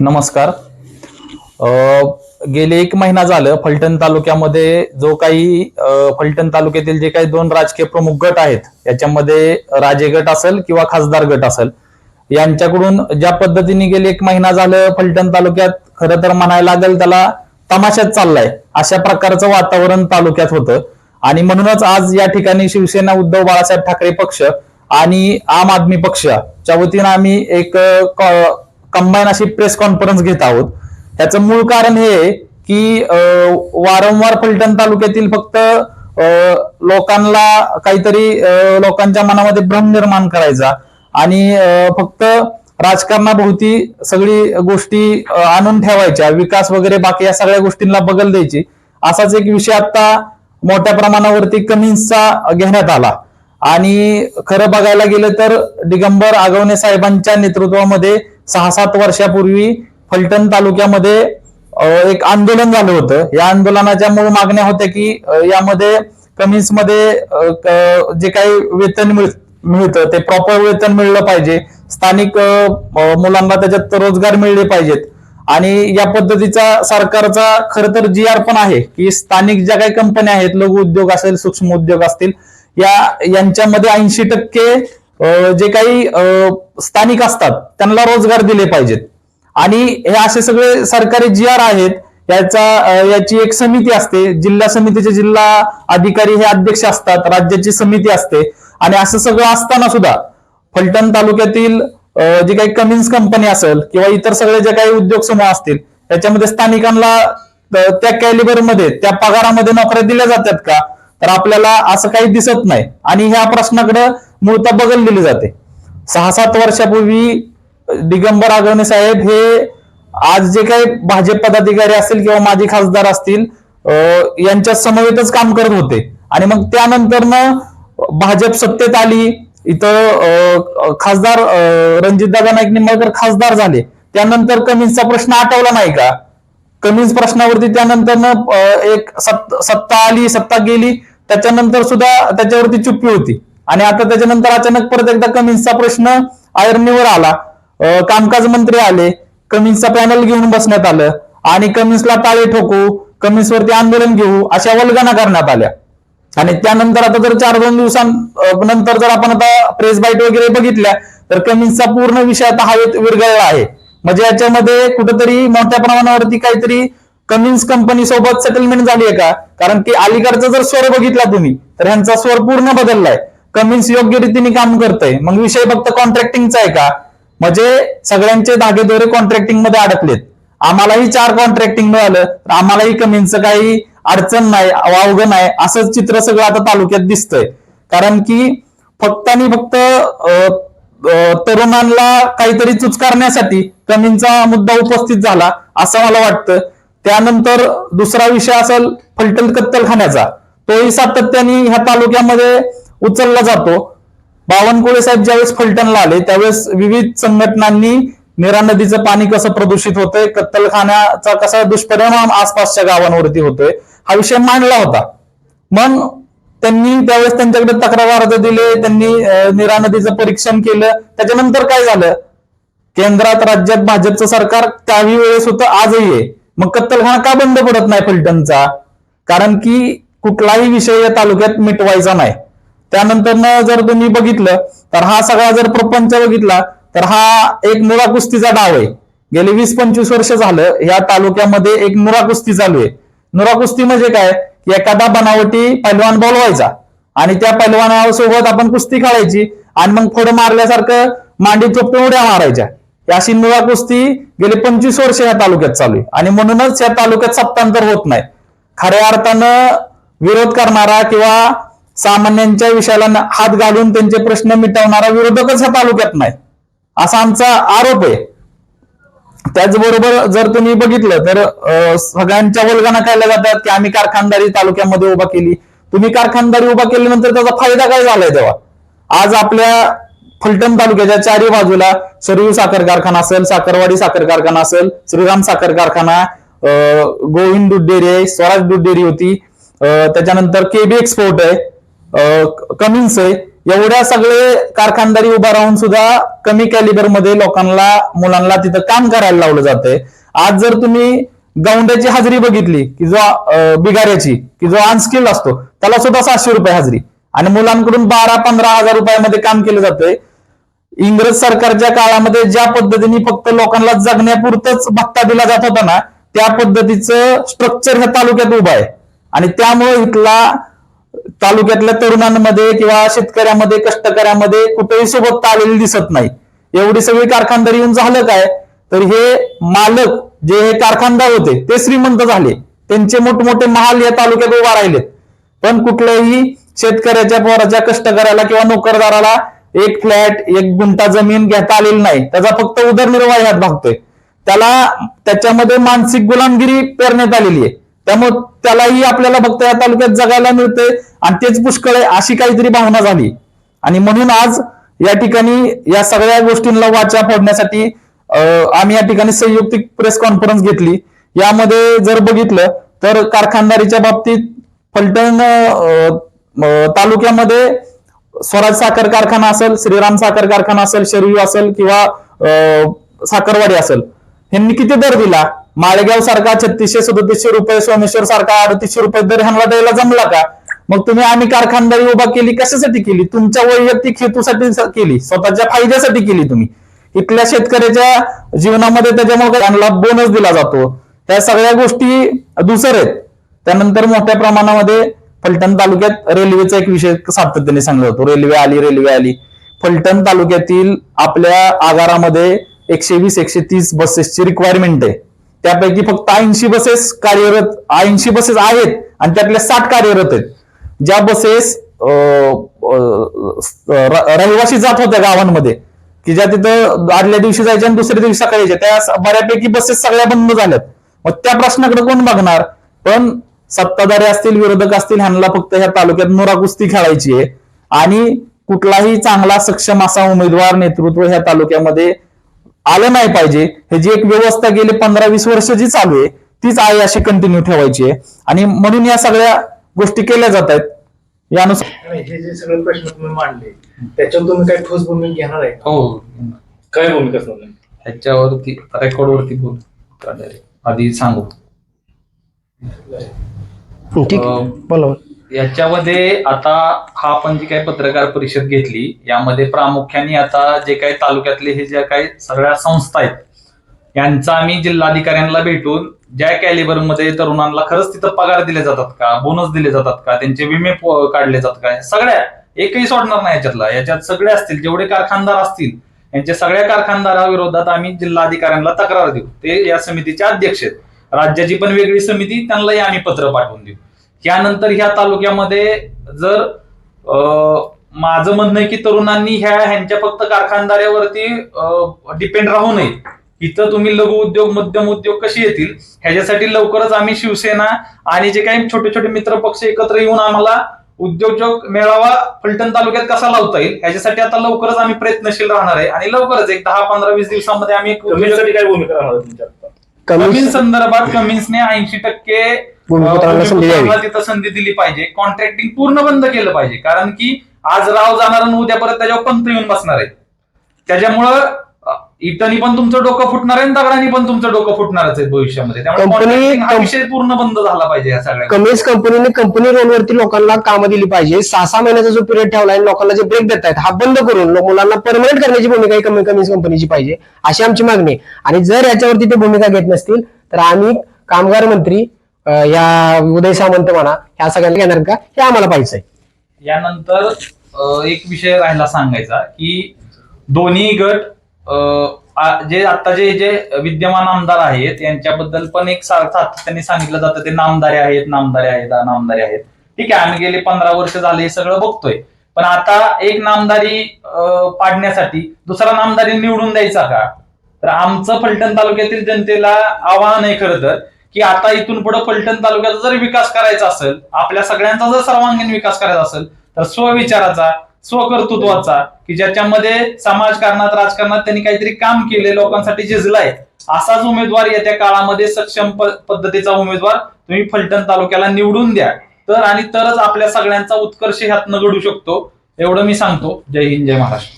नमस्कार. गेले एक महिना झालं फलटण तालुक्यामध्ये जो काही फलटण तालुक्यातील जे काही दोन राजकीय प्रमुख गट आहेत याच्यामध्ये राजे गट असेल किंवा खासदार गट असेल यांच्याकडून ज्या पद्धतीने गेले एक महिना झालं फलटण तालुक्यात खरं तर म्हणायला लागेल त्याला तमाशात चाललाय. अशा प्रकारचं वातावरण तालुक्यात होतं. आणि म्हणूनच आज या ठिकाणी शिवसेना उद्धव बाळासाहेब ठाकरे पक्ष आणि आम आदमी पक्षाच्या वतीनं आम्ही एक कंबाईन अशी प्रेस कॉन्फरन्स घेत आहोत. त्याचं मूळ कारण हे की वारंवार फलटण तालुक्यातील फक्त लोकांना काहीतरी लोकांच्या मनामध्ये भ्रम निर्माण करायचा आणि फक्त राजकारणाभोवती सगळी गोष्टी आणून ठेवायच्या विकास वगैरे बाकी या सगळ्या गोष्टींना बगल द्यायची असाच एक विषय आता मोठ्या प्रमाणावरती कमिन्सचा घेण्यात आला. आणि खरं बघायला गेलं तर दिगंबर आगवणे साहेबांच्या नेतृत्वामध्ये सहा सात वर्षापूर्वी फलटण तालुक्यामध्ये एक आंदोलन झालं होतं. या आंदोलनाच्या मूळ मागण्या होत्या की यामध्ये कमीन्समध्ये जे काही वेतन मिळतं ते प्रॉपर वेतन मिळलं पाहिजे. स्थानिक मुलांना त्याच्यात रोजगार मिळले पाहिजेत. आणि या पद्धतीचा सरकारचा खरं तर जी आर पण आहे की स्थानिक ज्या काही कंपन्या आहेत लघु उद्योग असेल सूक्ष्म उद्योग असतील या यांच्यामध्ये ऐंशी टक्के जे काही स्थानिक असतात त्यांना रोजगार दिले पाहिजेत. आणि हे असे सगळे सरकारी जी आर आहेत याचा याची एक समिती असते. जिल्हा समितीचे जिल्हा अधिकारी हे अध्यक्ष असतात राज्याची समिती असते. आणि असं सगळं असताना सुद्धा फलटण तालुक्यातील जे जी काही कमिन्स कंपनी असेल किंवा इतर सगळे जे काही उद्योग समूह असतील त्याच्यामध्ये स्थानिकांना त्या कॅलिबरमध्ये त्या पगारामध्ये नोकऱ्या दिल्या जातात का? तर आपल्याला असं काही दिसत नाही. आणि ह्या प्रश्नाकडे मूळता बगल दिली जाते. सहा सात वर्षापूर्वी दिगंबर आगवणे साहेब हे आज जे काही भाजप पदाधिकारी असतील किंवा माजी खासदार असतील यांच्या समवेतच काम करत होते. आणि मग त्यानंतर भाजप सत्तेत आली. इथं खासदार रणजितदादा नाईक निंबाळकर खासदार झाले. त्यानंतर कमिन्सचा प्रश्न आठवला नाही का? कमिन्स प्रश्नावरती त्यानंतर एक सत्ता आली सत्ता गेली. त्याच्यानंतर सुद्धा त्याच्यावरती चुप्पी होती. आणि आता त्याच्यानंतर अचानक परत एकदा कमिन्सचा प्रश्न आयर्नीवर आला. कामकाज मंत्री आले. कमिन्सचा पॅनल घेऊन बसण्यात आलं. आणि कमिन्सला टाळे ठोकू कमिन्सवरती आंदोलन घेऊ अशा वल्गना करण्यात आल्या. आणि त्यानंतर आता जर चार दोन दिवसांनंतर जर आपण आता प्रेस बाईट वगैरे बघितल्या तर कमिन्सचा पूर्ण विषय आता हवेत विरघळला आहे. म्हणजे याच्यामध्ये कुठंतरी मोठ्या प्रमाणावरती काहीतरी कमिन्स कंपनी सोबत सेटलमेंट झाली आहे का? कारण की अलीकडचा जर स्वर बघितला तुम्ही तर ह्यांचा स्वर पूर्ण बदललाय. कमिन्स योग्य रीतीने काम करतंय. मग विषय फक्त कॉन्ट्रॅक्टिंगचा आहे का? म्हणजे सगळ्यांचे धागेदोरे कॉन्ट्रॅक्टिंगमध्ये अडकलेत. आम्हालाही चार कॉन्ट्रॅक्टिंग मिळालं तर आम्हालाही कमिन्सचं काही अडचण नाही वावग नाही असंच चित्र सगळं आता तालुक्यात दिसतंय. कारण की फक्त आणि फक्त तरुणांना काहीतरी चुचकारण्यासाठी कमींचा मुद्दा उपस्थित झाला असं मला वाटतं. त्यानंतर दुसरा विषय असेल फलटण कत्तलखान्याचा तोही सातत्याने ह्या तालुक्यामध्ये उचलला जातो. बावनकुळे साहेब ज्यावेळेस फलटणला आले त्यावेळेस विविध संघटनांनी निरा नदीचं पाणी कसं प्रदूषित होतंय कत्तलखान्याचा कसा दुष्परिणाम आसपासच्या गावांवरती होतोय हा विषय मांडला होता. मग त्यांनी त्यावेळेस त्यांच्याकडे तक्रार अर्ज दिले त्यांनी निरा नदीचं परीक्षण केलं. त्याच्यानंतर काय झालं? केंद्रात राज्यात भाजपचं सरकार त्याही वेळेस होतं आजही आहे. मग कत्तलखाना का बंद पडत नाही फलटणचा? कारण की कुठलाही विषय या तालुक्यात मिटवायचा नाही. त्यानंतर जर तुम्ही बघितलं तर हा सगळा जर प्रपंच बघितला तर हा एक मुरा कुस्तीचा डाव आहे. गेले वीस पंचवीस वर्ष झालं या तालुक्यामध्ये एक नुरा कुस्ती चालू आहे. नुरा कुस्ती म्हणजे काय? की एखादा बनावटी पैलवान बोलवायचा. आणि त्या पैलवानासोबत आपण कुस्ती खेळायची आणि मग फोड मारल्यासारखं मांडी चोपटे उड्या मारायच्या. अशी नुरा कुस्ती गेले पंचवीस वर्ष या तालुक्यात चालू आहे. आणि म्हणूनच या तालुक्यात सत्तांतर होत नाही. खऱ्या अर्थानं विरोध करणारा किंवा सामान्यांच्या विषयाला हात घालून त्यांचे प्रश्न मिटवणारा विरोधकच ह्या तालुक्यात नाही. असा आमचा आरोप आहे. त्याचबरोबर जर तुम्ही बघितलं तर सगळ्यांच्या वलगणा खायला जातात की आम्ही कारखानदारी तालुक्यामध्ये उभा केली. तुम्ही कारखानदारी उभा केल्यानंतर त्याचा फायदा काय झालाय तेव्हा? आज आपल्या फलटण तालुक्याच्या चारी बाजूला सरयू साखर कारखाना असेल साखरवाडी साखर कारखाना असेल श्रीराम साखर कारखाना गोविंद दूध डेअरी आहे स्वराज दूध डेअरी होती त्याच्यानंतर केबी एक्सपोर्ट आहे. कमिन्स आहे. एवढ्या सगळे कारखानदारी उभा राहून सुद्धा कमी कॅलिबरमध्ये लोकांना मुलांना तिथं काम करायला लावलं जातंय. आज जर तुम्ही गौंड्याची हाजरी बघितली की जो बिगाऱ्याची की जो अनस्किल्ड असतो त्याला सुद्धा सातशे रुपये हाजरी. आणि मुलांकडून बारा पंधरा हजार रुपयामध्ये काम केलं जातंय. इंग्रज सरकारच्या काळामध्ये ज्या पद्धतीने फक्त लोकांना जगण्यापुरतच भत्ता दिला जात होता ना त्या पद्धतीचं स्ट्रक्चर ह्या तालुक्यात उभं आहे. आणि त्यामुळे इथला तालुक्यातल्या तरुणांमध्ये किंवा शेतकऱ्यामध्ये कष्टकऱ्यामध्ये कुठेही सोबत आलेली दिसत नाही. एवढी सगळी कारखानदारी येऊन झालं काय? तर हे मालक जे हे कारखानदार होते ते श्रीमंत झाले. त्यांचे मोठमोठे महाल या तालुक्यात उभा राहिलेत पण कुठल्याही शेतकऱ्याच्या पोराच्या कष्टकऱ्याला किंवा नोकरदाराला एक फ्लॅट एक गुंठा जमीन घेता आलेली नाही. त्याचा फक्त उदरनिर्वाह ह्यात भागतोय. त्याला त्याच्यामध्ये मानसिक गुलामगिरी पेरण्यात आलेली आहे. त्यामुळे त्यालाही आपल्याला फक्त या तालुक्यात जगायला मिळते आणि तेच पुष्कळ आहे अशी काहीतरी भावना झाली. आणि म्हणून आज या ठिकाणी या सगळ्या गोष्टींना वाचा फोडण्यासाठी आम्ही या ठिकाणी संयुक्तिक प्रेस कॉन्फरन्स घेतली. यामध्ये जर बघितलं तर कारखानदारीच्या बाबतीत फलटण तालुक्यामध्ये स्वराज साखर कारखाना असेल श्रीराम साखर कारखाना असेल शरीर असेल किंवा साखरवाडी असेल ह्यांनी किती दर दिला? माळेगाव सारखा छत्तीसशे सदतीसशे रुपये सोमेश्वर सारखा अडतीसशे रुपये दर ह्यांना द्यायला जमला का? मग तुम्ही आम्ही कारखानदारी उभा केली कशासाठी केली? तुमच्या वैयक्तिक हेतूसाठी केली स्वतःच्या फायद्यासाठी केली तुम्ही. इथल्या शेतकऱ्याच्या जीवनामध्ये त्याच्यामुळे त्यांना बोनस दिला जातो. त्या सगळ्या गोष्टी दुसर आहेत. त्यानंतर मोठ्या प्रमाणामध्ये फलटण तालुक्यात रेल्वेचा एक विषय सातत्याने सांगला जातो रेल्वे आली रेल्वे आली. फलटण तालुक्यातील आपल्या आगारामध्ये एकशे वीस एकशे तीस बसेसची रिक्वायरमेंट आहे. त्यापैकी फक्त ऐंशी बसेस कार्यरत ऐंशी बसेस आहेत आणि त्यातल्या साठ कार्यरत आहेत. ज्या बसेस रहिवासी जात होत्या गावांमध्ये की ज्या तिथं आदल्या दिवशी जायच्या आणि दुसऱ्या दिवशी सकाळी यायच्या त्या बऱ्यापैकी बसेस सगळ्या बंद झाल्यात. मग त्या प्रश्नाकडे कोण बघणार? पण सत्ताधारी असतील विरोधक असतील ह्यांना फक्त ह्या तालुक्यात नोरा कुस्ती खेळायची आहे. आणि कुठलाही चांगला सक्षम असा उमेदवार नेतृत्व ह्या तालुक्यामध्ये आलं नाही पाहिजे. हे जी एक व्यवस्था गेली पंधरा वीस वर्ष जी चालू आहे तीच आहे अशी कंटिन्यू ठेवायची आहे. आणि म्हणून या सगळ्या गोष्टी केल्या जात आहेत. यानुसार हे जे सगळे प्रश्न तुम्ही मांडले त्याच्यावर तुम्ही काही ठोस भूमिका घेणार आहे? हो. काय भूमिका समजा ह्याच्यावरती रेकॉर्डवरती बोल. आधी सांगू. ठीक बोला. याच्यामध्ये आता हा आपण जी काही पत्रकार परिषद घेतली यामध्ये प्रामुख्याने आता जे काही तालुक्यातले हे ज्या काही सगळ्या संस्था आहेत यांचा आम्ही जिल्हाधिकाऱ्यांना भेटून ज्या कॅलिबरमध्ये तरुणांना खरंच तिथं पगार दिले जातात का बोनस दिले जातात का त्यांचे विमे काढले जातात का सगळ्या एकही सोडणार नाही याच्यातला. याच्यात सगळे असतील जेवढे कारखानदार असतील यांच्या सगळ्या कारखानदाराविरोधात आम्ही जिल्हाधिकाऱ्यांना तक्रार देऊ. ते या समितीचे अध्यक्ष आहेत. राज्याची पण वेगळी समिती त्यांनाही आम्ही पत्र पाठवून देऊ. यानंतर ह्या तालुक्यामध्ये जर अं, माझं म्हणणं आहे की तरुणांनी ह्या ह्यांच्या फक्त कारखानदाऱ्यावरती डिपेंड राहू नये. इथं तुम्ही लघु उद्योग मध्यम उद्योग कसे येतील? ह्याच्यासाठी लवकरच आम्ही शिवसेना आणि जे काही छोटे छोटे मित्र पक्ष एकत्र येऊन आम्हाला उद्योजक मेळावा फलटण तालुक्यात कसा लावता येईल? ह्याच्यासाठी आता लवकरच आम्ही प्रयत्नशील राहणार आहे. आणि लवकरच एक दहा पंधरा वीस दिवसामध्ये आम्ही काय भूमिका राहणार? कमिन्स संदर्भात कमिन्सने ऐंशी टक्के भूमिपुत्रांना संधी द्यावी. भूमिपुत्रांना तिथं संधी दिली पाहिजे. कॉन्ट्रॅक्टिंग पूर्ण बंद केलं पाहिजे. कारण की आज राव जाणार आणि उद्या परत त्याच्यावर पंत येऊन बसणार आहे त्याच्यामुळं अं, इटांनी पण तुमचं डोकं फुटणार आहे आणि दगडांनी पण तुमचं डोकं फुटणारच आहे भविष्यामध्ये. त्यामुळे Company- contracting हा विषय पूर्ण बंद झाला पाहिजे या सगळ्या कमीज कंपनीने कंपनी रोलवरती लोकांना कामं दिली पाहिजे. सहा सहा महिन्याचा जो पिरियड ठेवला आहे लोकांना जे ब्रेक देत आहेत हा बंद करून लो- मुलांना परमनंट करण्याची भूमिका ही कमी कमीज कंपनीची पाहिजे अशी आमची मागणी आहे. आणि जर याच्यावरती ते भूमिका घेत नसतील तर आम्ही कामगार मंत्री या उदय सामंत म्हणा ह्या सगळ्यांना घेणार का? हे आम्हाला पाहिजे. यानंतर अ, एक विषय राहिला सांगायचा की दोन्ही गट अ, आ- जे आता जे जे विद्यमान आमदार आहेत यांच्याबद्दल पण एक सा- सातत्याने सांगितलं जातं ते नामदारे आहेत नामदारे आहेत आ, नामदारे आहेत. ठीक आहे आम्ही गेले पंधरा वर्ष झाले हे सगळं बघतोय. पण आता एक नामदारी अ, पाडण्यासाठी दुसरा नामदारी निवडून द्यायचा का? तर आमचं फलटण तालुक्यातील जनतेला आवाहन आहे खरं तर की आता इथून पुढे फलटण तालुक्याचा जर विकास करायचा असेल आपल्या सगळ्यांचा जर सर्वांगीण विकास करायचा असेल तर स्वविचाराचा स्वकर्तृत्वाचा की ज्याच्यामध्ये समाजकारणात राजकारणात त्यांनी काहीतरी काम केले लोकांसाठी झिजलाय असाच उमेदवार येत्या काळामध्ये सक्षम पद्धतीचा उमेदवार तुम्ही फलटण तालुक्याला निवडून द्या. तर आणि तरच आपल्या सगळ्यांचा उत्कर्ष ह्यातनं घडू शकतो एवढं मी सांगतो. जय हिंद जय महाराष्ट्र.